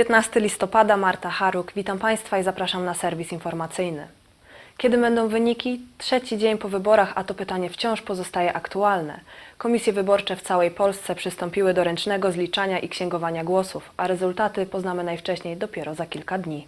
19 listopada, Marta Haruk. Witam Państwa i zapraszam na serwis informacyjny. Kiedy będą wyniki? Trzeci dzień po wyborach, a to pytanie wciąż pozostaje aktualne. Komisje wyborcze w całej Polsce przystąpiły do ręcznego zliczania i księgowania głosów, a rezultaty poznamy najwcześniej dopiero za kilka dni.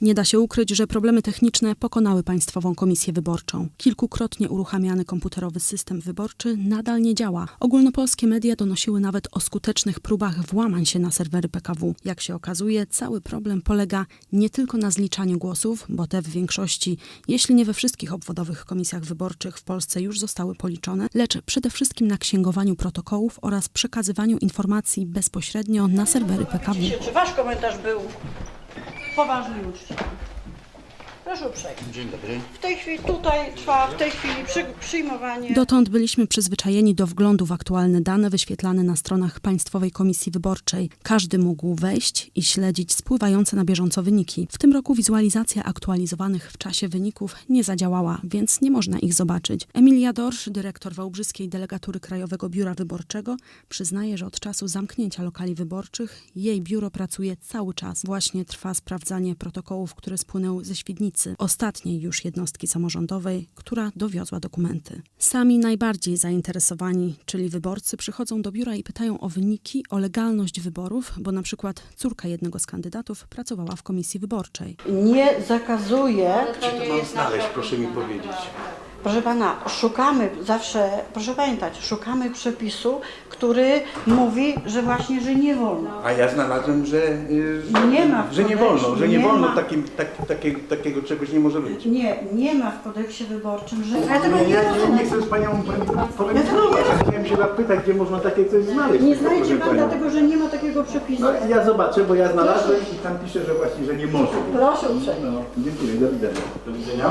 Nie da się ukryć, że problemy techniczne pokonały Państwową Komisję Wyborczą. Kilkukrotnie uruchamiany komputerowy system wyborczy nadal nie działa. Ogólnopolskie media donosiły nawet o skutecznych próbach włamań się na serwery PKW. Jak się okazuje, cały problem polega nie tylko na zliczaniu głosów, bo te w większości, jeśli nie we wszystkich obwodowych komisjach wyborczych w Polsce już zostały policzone, lecz przede wszystkim na księgowaniu protokołów oraz przekazywaniu informacji bezpośrednio na serwery PKW. Czy wasz komentarz był poważny i uczciwy? Proszę uprzejmie. Dzień dobry. W tej chwili tutaj trwa w tej chwili przy, przyjmowanie. Dotąd byliśmy przyzwyczajeni do wglądu w aktualne dane wyświetlane na stronach Państwowej Komisji Wyborczej. Każdy mógł wejść i śledzić spływające na bieżąco wyniki. W tym roku wizualizacja aktualizowanych w czasie wyników nie zadziałała, więc nie można ich zobaczyć. Emilia Dorsz, dyrektor Wałbrzyskiej Delegatury Krajowego Biura Wyborczego, przyznaje, że od czasu zamknięcia lokali wyborczych jej biuro pracuje cały czas. Właśnie trwa sprawdzanie protokołów, które spłynęły ze Świdnicy, ostatniej już jednostki samorządowej, która dowiozła dokumenty. Sami najbardziej zainteresowani, czyli wyborcy, przychodzą do biura i pytają o wyniki, o legalność wyborów, bo na przykład córka jednego z kandydatów pracowała w komisji wyborczej. Nie zakazuje. Czy to mam znaleźć, proszę mi powiedzieć. Proszę pana, szukamy zawsze, proszę pamiętać, szukamy przepisu, który mówi, że właśnie, że nie wolno. A ja znalazłem, że, y, Nie ma w że nie wolno, że nie, nie wolno ma. takim, tak, takiego, takiego czegoś nie może być. Nie, nie ma w kodeksie wyborczym, że. Ja tego Nie, nie ja nie, rozumiem. nie chcę z panią polemizować. Ja chciałem się zapytać, gdzie można takie coś znaleźć. Nie znajdzie proszę pan panią. dlatego, że nie ma takiego przepisu. No ja zobaczę, bo ja znalazłem i tam pisze, że właśnie, że nie może być. Proszę uprzejmie. No, dziękuję, do widzenia. Do widzenia.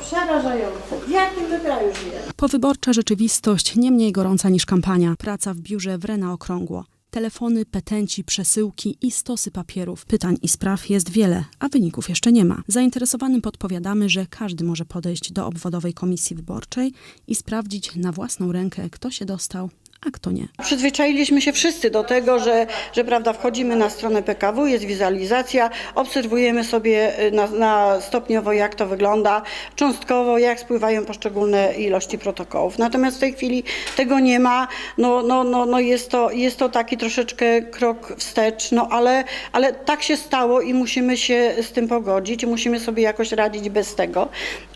Przerażające. W jakim my kraju żyjemy? Powyborcza rzeczywistość nie mniej gorąca niż kampania. Praca w biurze wre na okrągło. Telefony, petenci, przesyłki i stosy papierów. Pytań i spraw jest wiele, a wyników jeszcze nie ma. Zainteresowanym podpowiadamy, że każdy może podejść do obwodowej komisji wyborczej i sprawdzić na własną rękę, kto się dostał, a kto nie. Przyzwyczailiśmy się wszyscy do tego, że, że prawda, wchodzimy na stronę PKW, jest wizualizacja, obserwujemy sobie y, na, na stopniowo, jak to wygląda, cząstkowo, jak spływają poszczególne ilości protokołów. Natomiast w tej chwili tego nie ma, no, no, no, no jest, to, jest to taki troszeczkę krok wstecz, no ale, ale tak się stało i musimy się z tym pogodzić, musimy sobie jakoś radzić bez tego,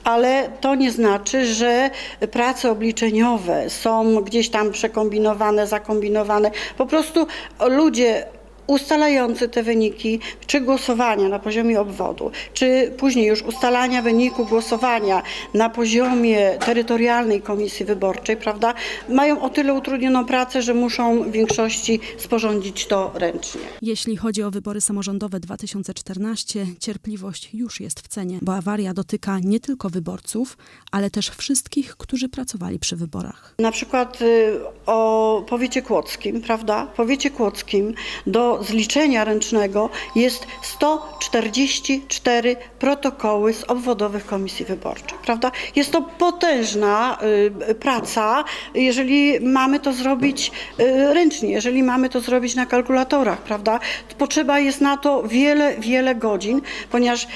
ale to nie znaczy, że prace obliczeniowe są gdzieś tam przekombinowane, zakombinowane. Po prostu ludzie ustalający te wyniki, czy głosowania na poziomie obwodu, czy później już ustalania wyniku głosowania na poziomie terytorialnej komisji wyborczej, prawda, mają o tyle utrudnioną pracę, że muszą w większości sporządzić to ręcznie. Jeśli chodzi o wybory samorządowe 2014, cierpliwość już jest w cenie, bo awaria dotyka nie tylko wyborców, ale też wszystkich, którzy pracowali przy wyborach. Na przykład y, o powiecie kłodzkim, prawda? Powiecie kłodzkim do zliczenia ręcznego jest 144 protokoły z obwodowych komisji wyborczych, prawda? Jest to potężna y, praca, jeżeli mamy to zrobić y, ręcznie, jeżeli mamy to zrobić na kalkulatorach, prawda? Potrzeba jest na to wiele, wiele godzin, ponieważ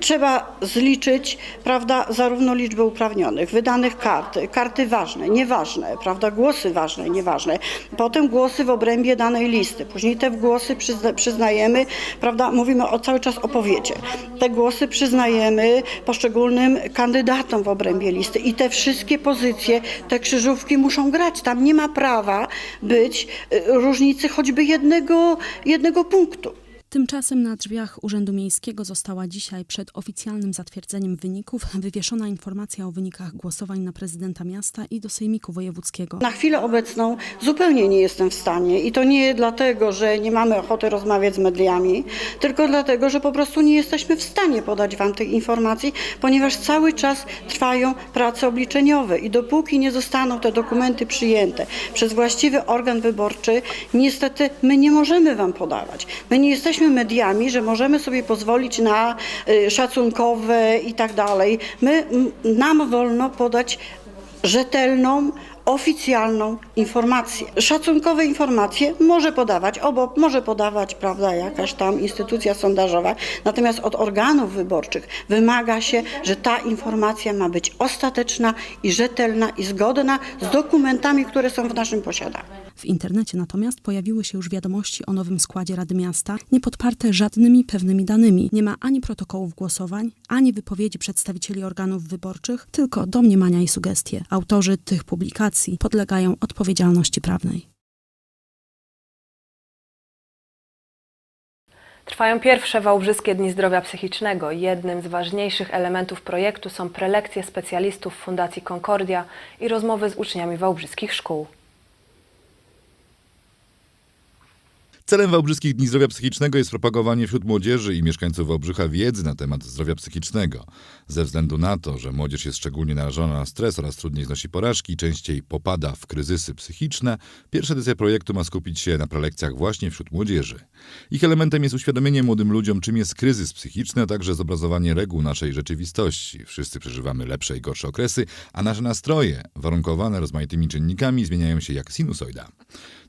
Trzeba zliczyć, prawda, zarówno liczbę uprawnionych, wydanych kart, karty ważne, nieważne, prawda, głosy ważne, nieważne, potem głosy w obrębie danej listy, później te głosy przyzna, przyznajemy, prawda, mówimy o, cały czas o powiecie, te głosy przyznajemy poszczególnym kandydatom w obrębie listy i te wszystkie pozycje, te krzyżówki muszą grać, tam nie ma prawa być y, różnicy choćby jednego, jednego punktu. Tymczasem na drzwiach Urzędu Miejskiego została dzisiaj przed oficjalnym zatwierdzeniem wyników wywieszona informacja o wynikach głosowań na prezydenta miasta i do Sejmiku Wojewódzkiego. Na chwilę obecną zupełnie nie jestem w stanie i to nie dlatego, że nie mamy ochoty rozmawiać z mediami, tylko dlatego, że po prostu nie jesteśmy w stanie podać Wam tych informacji, ponieważ cały czas trwają prace obliczeniowe i dopóki nie zostaną te dokumenty przyjęte przez właściwy organ wyborczy, niestety my nie możemy Wam podawać. My nie jesteśmy mediami, że możemy sobie pozwolić na y, szacunkowe i tak dalej. My, nam wolno podać rzetelną, oficjalną informację. Szacunkowe informacje może podawać obok, może podawać, prawda, jakaś tam instytucja sondażowa, natomiast od organów wyborczych wymaga się, że ta informacja ma być ostateczna i rzetelna i zgodna z dokumentami, które są w naszym posiadaniu. W internecie natomiast pojawiły się już wiadomości o nowym składzie Rady Miasta, nie podparte żadnymi pewnymi danymi. Nie ma ani protokołów głosowań, ani wypowiedzi przedstawicieli organów wyborczych, tylko domniemania i sugestie. Autorzy tych publikacji podlegają odpowiedzialności prawnej. Trwają pierwsze Wałbrzyskie Dni Zdrowia Psychicznego. Jednym z ważniejszych elementów projektu są prelekcje specjalistów Fundacji Concordia i rozmowy z uczniami wałbrzyskich szkół. Celem Wałbrzyskich Dni Zdrowia Psychicznego jest propagowanie wśród młodzieży i mieszkańców Wałbrzycha wiedzy na temat zdrowia psychicznego. Ze względu na to, że młodzież jest szczególnie narażona na stres oraz trudniej znosi porażki, częściej popada w kryzysy psychiczne, pierwsza edycja projektu ma skupić się na prelekcjach właśnie wśród młodzieży. Ich elementem jest uświadomienie młodym ludziom, czym jest kryzys psychiczny, a także zobrazowanie reguł naszej rzeczywistości. Wszyscy przeżywamy lepsze i gorsze okresy, a nasze nastroje, warunkowane rozmaitymi czynnikami, zmieniają się jak sinusoida.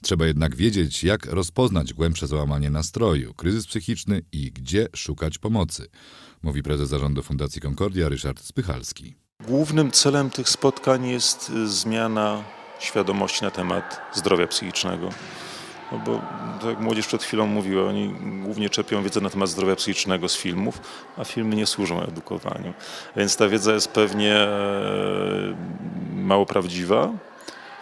Trzeba jednak wiedzieć, jak rozpoznać głębsze załamanie nastroju, kryzys psychiczny i gdzie szukać pomocy, mówi prezes zarządu Fundacji Concordia Ryszard Spychalski. Głównym celem tych spotkań jest y, zmiana świadomości na temat zdrowia psychicznego. No bo tak jak młodzież przed chwilą mówiła, oni głównie czerpią wiedzę na temat zdrowia psychicznego z filmów, a filmy nie służą edukowaniu. Więc ta wiedza jest pewnie e, mało prawdziwa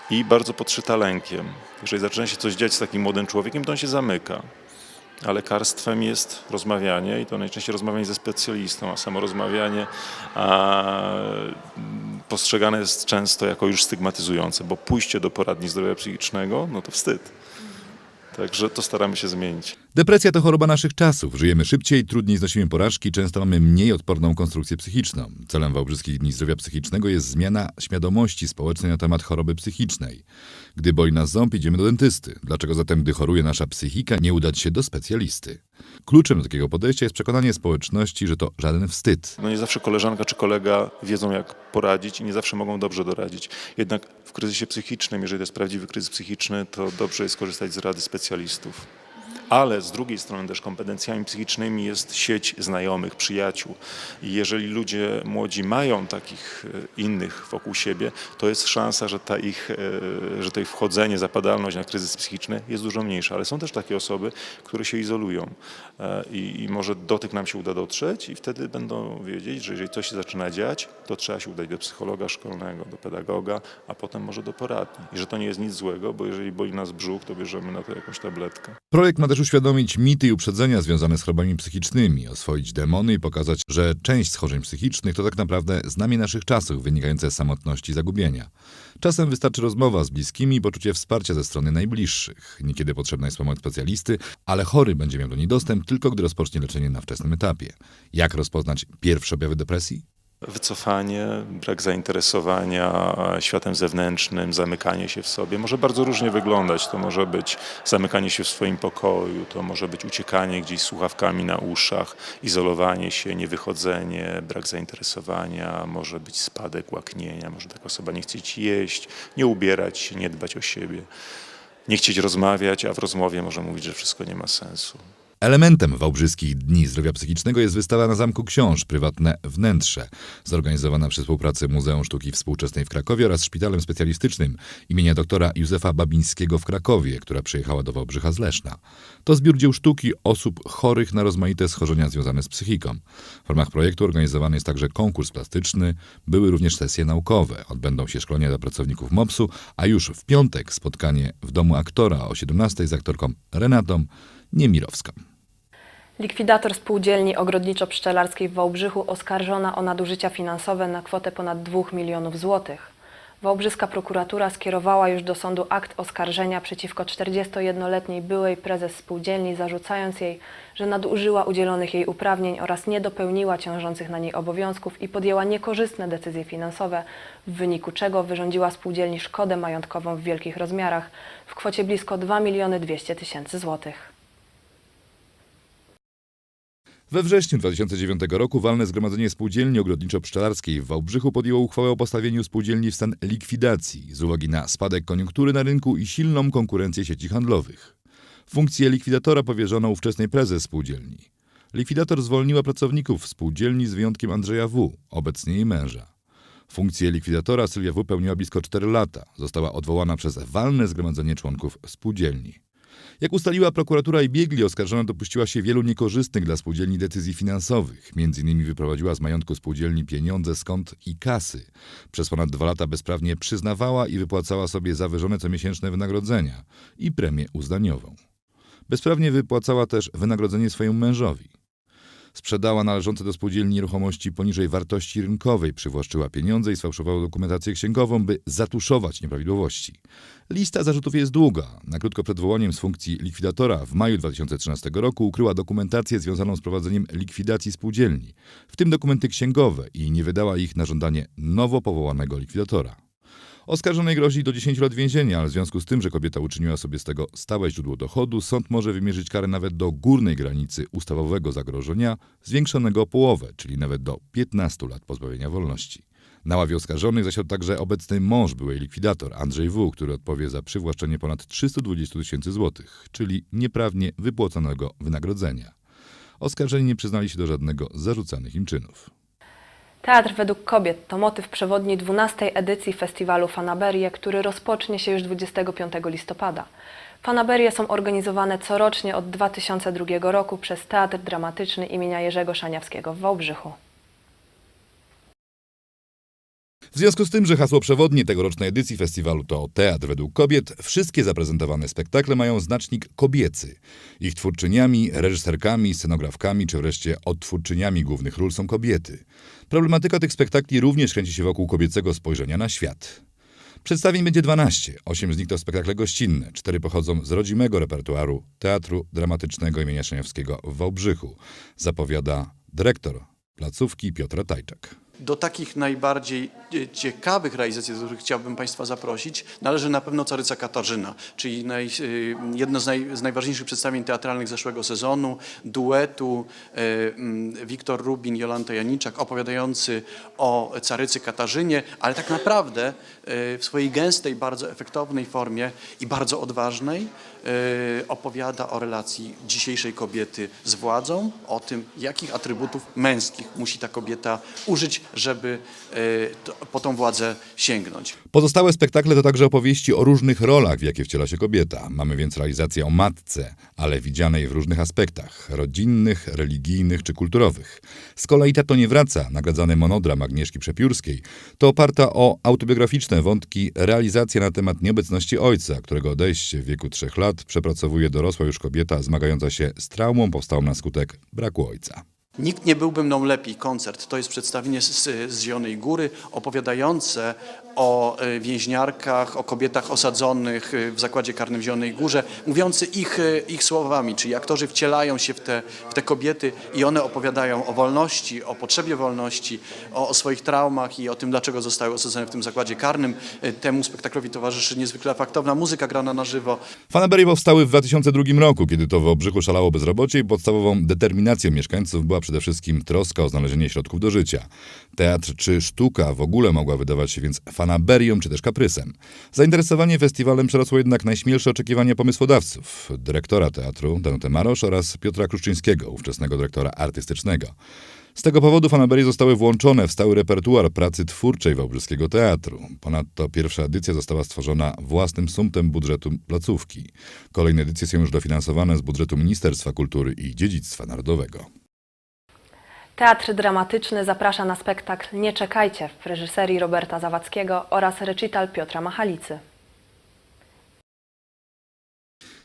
i bardzo podszyta lękiem. Jeżeli zaczyna się coś dziać z takim młodym człowiekiem, to on się zamyka. A lekarstwem jest rozmawianie i to najczęściej rozmawianie ze specjalistą, a samo rozmawianie a, postrzegane jest często jako już stygmatyzujące, bo pójście do poradni zdrowia psychicznego, no to wstyd. Także to staramy się zmienić. Depresja to choroba naszych czasów. Żyjemy szybciej, trudniej znosimy porażki, często mamy mniej odporną konstrukcję psychiczną. Celem Wałbrzyskich Dni Zdrowia Psychicznego jest zmiana świadomości społecznej na temat choroby psychicznej. Gdy boli nas ząb, idziemy do dentysty. Dlaczego zatem, gdy choruje nasza psychika, nie udać się do specjalisty? Kluczem do takiego podejścia jest przekonanie społeczności, że to żaden wstyd. No nie zawsze koleżanka czy kolega wiedzą, jak poradzić i nie zawsze mogą dobrze doradzić. Jednak w kryzysie psychicznym, jeżeli to jest prawdziwy kryzys psychiczny, to dobrze jest korzystać z rady specjalistów. Ale z drugiej strony też kompetencjami psychicznymi jest sieć znajomych, przyjaciół. I jeżeli ludzie młodzi mają takich e, innych wokół siebie, to jest szansa, że, ta ich, e, że to ich wchodzenie, zapadalność na kryzys psychiczny jest dużo mniejsza. Ale są też takie osoby, które się izolują E, i, i może do tych nam się uda dotrzeć i wtedy będą wiedzieć, że jeżeli coś się zaczyna dziać, to trzeba się udać do psychologa szkolnego, do pedagoga, a potem może do poradni. I że to nie jest nic złego, bo jeżeli boli nas brzuch, to bierzemy na to jakąś tabletkę. Projekt ma też uświadomić mity i uprzedzenia związane z chorobami psychicznymi, oswoić demony i pokazać, że część schorzeń psychicznych to tak naprawdę znamie naszych czasów wynikające z samotności i zagubienia. Czasem wystarczy rozmowa z bliskimi i poczucie wsparcia ze strony najbliższych. Niekiedy potrzebna jest pomoc specjalisty, ale chory będzie miał do niej dostęp tylko gdy rozpocznie leczenie na wczesnym etapie. Jak rozpoznać pierwsze objawy depresji? Wycofanie, brak zainteresowania światem zewnętrznym, zamykanie się w sobie może bardzo różnie wyglądać. To może być zamykanie się w swoim pokoju, to może być uciekanie gdzieś słuchawkami na uszach, izolowanie się, niewychodzenie, brak zainteresowania, może być spadek łaknienia, może taka osoba nie chcieć jeść, nie ubierać się, nie dbać o siebie, nie chcieć rozmawiać, a w rozmowie może mówić, że wszystko nie ma sensu. Elementem Wałbrzyskich Dni Zdrowia Psychicznego jest wystawa na Zamku Książ, prywatne wnętrze, zorganizowana przy współpracy Muzeum Sztuki Współczesnej w Krakowie oraz Szpitalem Specjalistycznym imienia doktora Józefa Babińskiego w Krakowie, która przyjechała do Wałbrzycha z Leszna. To zbiór dzieł sztuki osób chorych na rozmaite schorzenia związane z psychiką. W ramach projektu organizowany jest także konkurs plastyczny, były również sesje naukowe. Odbędą się szkolenia dla pracowników MOPS-u, a już w piątek spotkanie w Domu Aktora o 17 z aktorką Renatą Niemirowską. Likwidator spółdzielni ogrodniczo-pszczelarskiej w Wałbrzychu oskarżona o nadużycia finansowe na kwotę ponad 2 milionów złotych. Wałbrzyska prokuratura skierowała już do sądu akt oskarżenia przeciwko 41-letniej byłej prezes spółdzielni, zarzucając jej, że nadużyła udzielonych jej uprawnień oraz nie dopełniła ciążących na niej obowiązków i podjęła niekorzystne decyzje finansowe, w wyniku czego wyrządziła spółdzielni szkodę majątkową w wielkich rozmiarach w kwocie blisko 2 miliony 200 tysięcy złotych. We wrześniu 2009 roku walne Zgromadzenie Spółdzielni Ogrodniczo-Pszczelarskiej w Wałbrzychu podjęło uchwałę o postawieniu spółdzielni w stan likwidacji z uwagi na spadek koniunktury na rynku i silną konkurencję sieci handlowych. Funkcję likwidatora powierzono ówczesnej prezes spółdzielni. Likwidator zwolniła pracowników spółdzielni z wyjątkiem Andrzeja W., obecnie jej męża. Funkcję likwidatora Sylwia W. pełniła blisko 4 lata. Została odwołana przez walne zgromadzenie członków spółdzielni. Jak ustaliła prokuratura i biegli, oskarżona dopuściła się wielu niekorzystnych dla spółdzielni decyzji finansowych. Między innymi wyprowadziła z majątku spółdzielni pieniądze kont i kasy. Przez ponad dwa lata bezprawnie przyznawała i wypłacała sobie zawyżone comiesięczne wynagrodzenia i premię uzdaniową. Bezprawnie wypłacała też wynagrodzenie swojemu mężowi. Sprzedała należące do spółdzielni nieruchomości poniżej wartości rynkowej, przywłaszczyła pieniądze i sfałszowała dokumentację księgową, by zatuszować nieprawidłowości. Lista zarzutów jest długa. Na krótko przed wołaniem z funkcji likwidatora w maju 2013 roku ukryła dokumentację związaną z prowadzeniem likwidacji spółdzielni, w tym dokumenty księgowe i nie wydała ich na żądanie nowo powołanego likwidatora. Oskarżonej grozi do 10 lat więzienia, ale w związku z tym, że kobieta uczyniła sobie z tego stałe źródło dochodu, sąd może wymierzyć karę nawet do górnej granicy ustawowego zagrożenia, zwiększonego o połowę, czyli nawet do 15 lat pozbawienia wolności. Na ławie oskarżonych zasiadł także obecny mąż byłej likwidator, Andrzej W., który odpowie za przywłaszczenie ponad 320 tysięcy złotych, czyli nieprawnie wypłaconego wynagrodzenia. Oskarżeni nie przyznali się do żadnego z zarzucanych im czynów. Teatr według kobiet to motyw przewodni 12. edycji festiwalu Fanaberie, który rozpocznie się już 25 listopada. Fanaberie są organizowane corocznie od 2002 roku przez Teatr Dramatyczny imienia Jerzego Szaniawskiego w Wałbrzychu. W związku z tym, że hasło przewodnie tegorocznej edycji festiwalu to Teatr według kobiet, wszystkie zaprezentowane spektakle mają znacznik kobiecy. Ich twórczyniami, reżyserkami, scenografkami czy wreszcie odtwórczyniami głównych ról są kobiety. Problematyka tych spektakli również kręci się wokół kobiecego spojrzenia na świat. Przedstawień będzie 12, 8 z nich to spektakle gościnne, 4 pochodzą z rodzimego repertuaru Teatru Dramatycznego imienia Szaniawskiego w Wałbrzychu, zapowiada dyrektor placówki Piotra Tajczak. Do takich najbardziej e, ciekawych realizacji, do których chciałbym Państwa zaprosić, należy na pewno Caryca Katarzyna, czyli naj, e, jedno z, naj, z najważniejszych przedstawień teatralnych zeszłego sezonu, duetu e, Wiktor Rubin, Jolanta Janiczak, opowiadający o Carycy Katarzynie, ale tak naprawdę w swojej gęstej, bardzo efektownej formie i bardzo odważnej opowiada o relacji dzisiejszej kobiety z władzą, o tym, jakich atrybutów męskich musi ta kobieta użyć, żeby to, po tą władzę sięgnąć. Pozostałe spektakle to także opowieści o różnych rolach, w jakie wciela się kobieta. Mamy więc realizację o matce, ale widzianej w różnych aspektach rodzinnych, religijnych czy kulturowych. Z kolei Tato nie wraca, nagradzany monodram Agnieszki Przepiórskiej, to oparta o autobiograficzne wątki realizacja na temat nieobecności ojca, którego odejście w wieku trzech lat przepracowuje dorosła już kobieta zmagająca się z traumą powstałą na skutek braku ojca. Nikt nie byłby mną lepiej. Koncert to jest przedstawienie z, z Zielonej Góry opowiadające o e, więźniarkach, o kobietach osadzonych e, w zakładzie karnym w Zielonej Górze, mówiący ich, e, ich słowami, czyli aktorzy wcielają się w te, w te kobiety i one opowiadają o wolności, o potrzebie wolności, o, o swoich traumach i o tym, dlaczego zostały osadzone w tym zakładzie karnym. Temu spektaklowi towarzyszy niezwykle faktowna muzyka grana na żywo. Fanaberie powstały w 2002 roku, kiedy to w Obrzychu szalało bezrobocie i podstawową determinacją mieszkańców była przede wszystkim troska o znalezienie środków do życia. Teatr czy sztuka w ogóle mogła wydawać się więc fanaberią czy też kaprysem. Zainteresowanie festiwalem przerosło jednak najśmielsze oczekiwania pomysłodawców, dyrektora teatru Danutę Marosz oraz Piotra Kruszczyńskiego, ówczesnego dyrektora artystycznego. Z tego powodu fanaberie zostały włączone w stały repertuar pracy twórczej Wałbrzyskiego Teatru. Ponadto pierwsza edycja została stworzona własnym sumtem budżetu placówki. Kolejne edycje są już dofinansowane z budżetu Ministerstwa Kultury i Dziedzictwa Narodowego. Teatr Dramatyczny zaprasza na spektakl Nie czekajcie w reżyserii Roberta Zawadzkiego oraz recital Piotra Machalicy.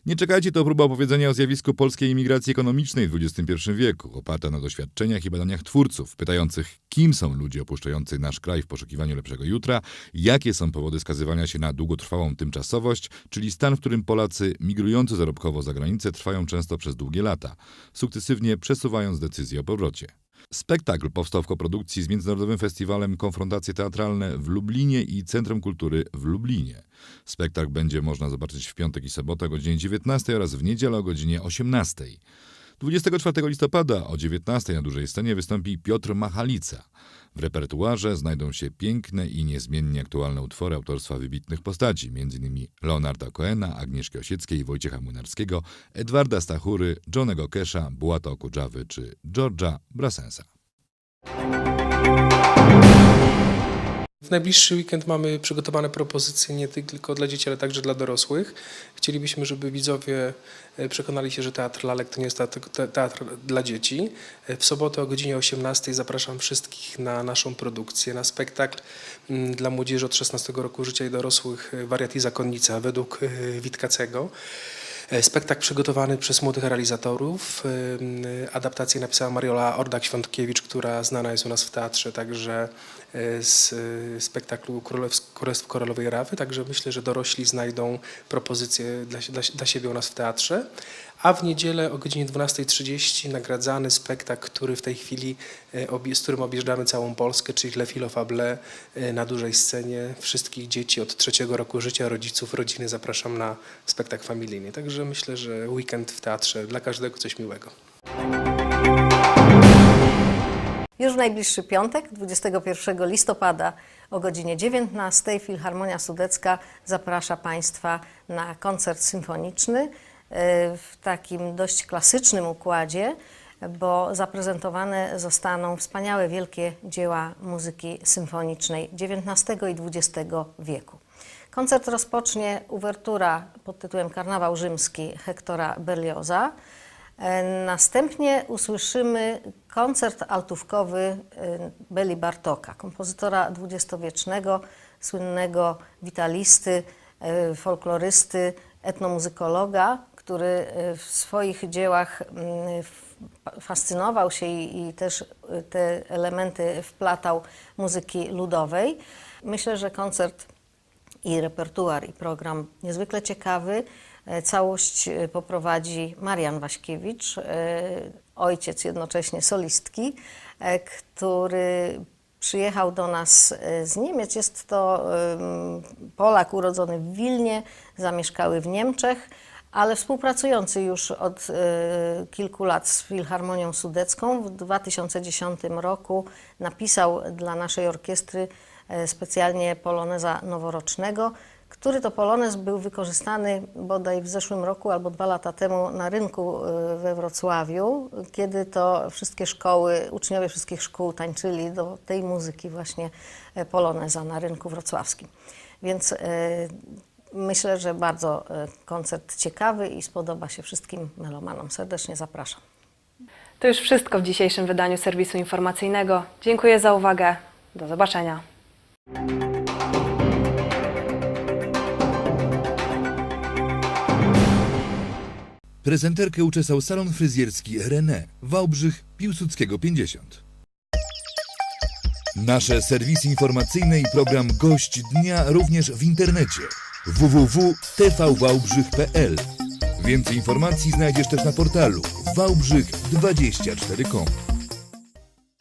Nie czekajcie, to próba opowiedzenia o zjawisku polskiej imigracji ekonomicznej w XXI wieku, oparta na doświadczeniach i badaniach twórców, pytających, kim są ludzie opuszczający nasz kraj w poszukiwaniu lepszego jutra, jakie są powody skazywania się na długotrwałą tymczasowość, czyli stan, w którym Polacy migrujący zarobkowo za granicę trwają często przez długie lata, sukcesywnie przesuwając decyzję o powrocie. Spektakl powstał w koprodukcji z Międzynarodowym Festiwalem Konfrontacje Teatralne w Lublinie i Centrum Kultury w Lublinie. Spektakl będzie można zobaczyć w piątek i sobotę o godzinie 19 oraz w niedzielę o godzinie 18. 24 listopada o 19 na dużej scenie wystąpi Piotr Machalica. W repertuarze znajdą się piękne i niezmiennie aktualne utwory autorstwa wybitnych postaci, m.in. Leonarda Coena, Agnieszki Osieckiej, Wojciecha Młynarskiego, Edwarda Stachury, Johnego Kesha, Bułata Okudżawy czy George'a Brassensa. W najbliższy weekend mamy przygotowane propozycje nie tylko dla dzieci, ale także dla dorosłych. Chcielibyśmy, żeby widzowie e, przekonali się, że teatr lalek to nie jest teatr, te- teatr dla dzieci. E, W sobotę o godzinie 18 zapraszam wszystkich na naszą produkcję, na spektakl mm, dla młodzieży od 16 roku życia i dorosłych e, Wariat i Zakonnica według Witkacego. E, Spektakl przygotowany przez młodych realizatorów. E, Adaptację napisała Mariola Ordak-Świątkiewicz, która znana jest u nas w teatrze, także e, z spektaklu Królestwo Koralowej Rawy. Także myślę, że dorośli znajdą propozycje dla, dla, dla siebie u nas w teatrze. A w niedzielę o godzinie 12.30 nagradzany spektakl, który w tej chwili, e, z którym objeżdżamy całą Polskę, czyli Le Filo Fable e, na dużej scenie. Wszystkich dzieci od trzeciego roku życia, rodziców, rodziny zapraszam na spektakl familijny. Także myślę, że weekend w teatrze dla każdego coś miłego. Już w najbliższy piątek, 21 listopada o godzinie 19 Filharmonia Sudecka zaprasza Państwa na koncert symfoniczny w takim dość klasycznym układzie, bo zaprezentowane zostaną wspaniałe wielkie dzieła muzyki symfonicznej XIX i XX wieku. Koncert rozpocznie uwertura pod tytułem Karnawał Rzymski Hektora Berlioza. E, Następnie usłyszymy koncert altówkowy e, Beli Bartoka, kompozytora dwudziestowiecznego, słynnego witalisty, folklorysty, etnomuzykologa, który e, w swoich dziełach mm, fascynował się i, i też e, te elementy wplatał muzyki ludowej. Myślę, że koncert i repertuar, i program niezwykle ciekawy. E, Całość e, poprowadzi Marian Waśkiewicz, e, ojciec jednocześnie solistki, e, który przyjechał do nas e, z Niemiec. Jest to em, Polak urodzony w Wilnie, zamieszkały w Niemczech, ale współpracujący już od e, kilku lat z Filharmonią Sudecką. W 2010 roku napisał dla naszej orkiestry specjalnie poloneza noworocznego, który to polonez był wykorzystany bodaj w zeszłym roku albo dwa lata temu na rynku e, we Wrocławiu, kiedy to wszystkie szkoły, uczniowie wszystkich szkół tańczyli do tej muzyki właśnie e, poloneza na rynku wrocławskim. Więc e, myślę, że bardzo koncert ciekawy i spodoba się wszystkim melomanom. Serdecznie zapraszam. To już wszystko w dzisiejszym wydaniu serwisu informacyjnego. Dziękuję za uwagę. Do zobaczenia. Prezenterkę uczesał salon fryzjerski René, Wałbrzych, Piłsudskiego 50. Nasze serwisy informacyjne i program Gość Dnia również w internecie. www.tvwałbrzych.pl Więcej informacji znajdziesz też na portalu wałbrzych24.com